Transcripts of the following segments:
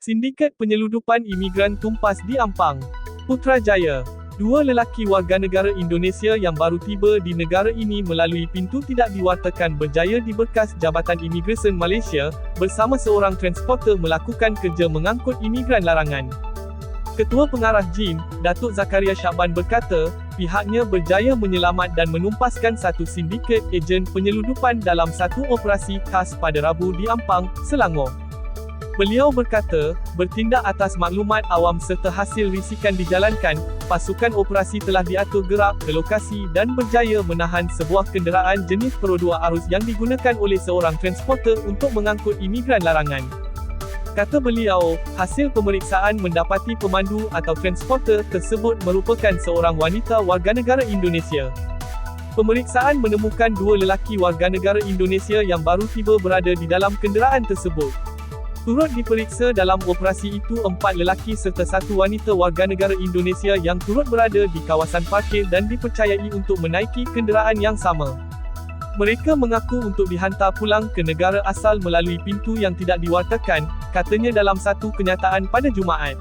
Sindiket penyeludupan imigran tumpas di Ampang. Putrajaya. Dua lelaki warga negara Indonesia yang baru tiba di negara ini melalui pintu tidak diwartakan berjaya di berkas Jabatan Imigresen Malaysia, bersama seorang transporter melakukan kerja mengangkut imigran larangan. Ketua Pengarah JIM, Datuk Zakaria Syakban berkata, pihaknya berjaya menyelamat dan menumpaskan satu sindiket ejen penyeludupan dalam satu operasi khas pada Rabu di Ampang, Selangor. Beliau berkata, bertindak atas maklumat awam serta hasil risikan dijalankan, pasukan operasi telah diatur gerak ke lokasi dan berjaya menahan sebuah kenderaan jenis 2 arus yang digunakan oleh seorang transporter untuk mengangkut imigran larangan. Kata beliau, hasil pemeriksaan mendapati pemandu atau transporter tersebut merupakan seorang wanita warga negara Indonesia. Pemeriksaan menemukan dua lelaki warga negara Indonesia yang baru tiba berada di dalam kenderaan tersebut. Turut diperiksa dalam operasi itu empat lelaki serta satu wanita warga negara Indonesia yang turut berada di kawasan parkir dan dipercayai untuk menaiki kenderaan yang sama. Mereka mengaku untuk dihantar pulang ke negara asal melalui pintu yang tidak diwartakan, katanya dalam satu kenyataan pada Jumaat.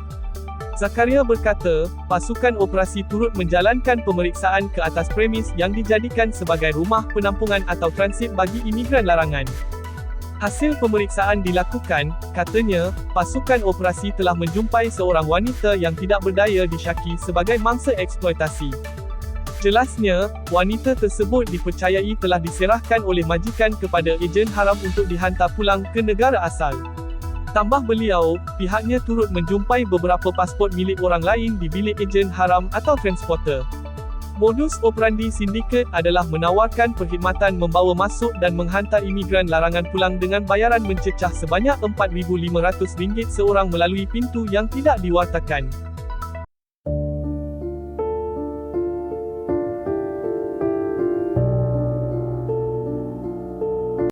Zakaria berkata, pasukan operasi turut menjalankan pemeriksaan ke atas premis yang dijadikan sebagai rumah penampungan atau transit bagi imigran larangan. Hasil pemeriksaan dilakukan, katanya, pasukan operasi telah menjumpai seorang wanita yang tidak berdaya disyaki sebagai mangsa eksploitasi. Jelasnya, wanita tersebut dipercayai telah diserahkan oleh majikan kepada ejen haram untuk dihantar pulang ke negara asal. Tambah beliau, pihaknya turut menjumpai beberapa pasport milik orang lain di bilik ejen haram atau transporter. Modus operandi sindiket adalah menawarkan perkhidmatan membawa masuk dan menghantar imigran larangan pulang dengan bayaran mencecah sebanyak RM4,500 seorang melalui pintu yang tidak diwartakan.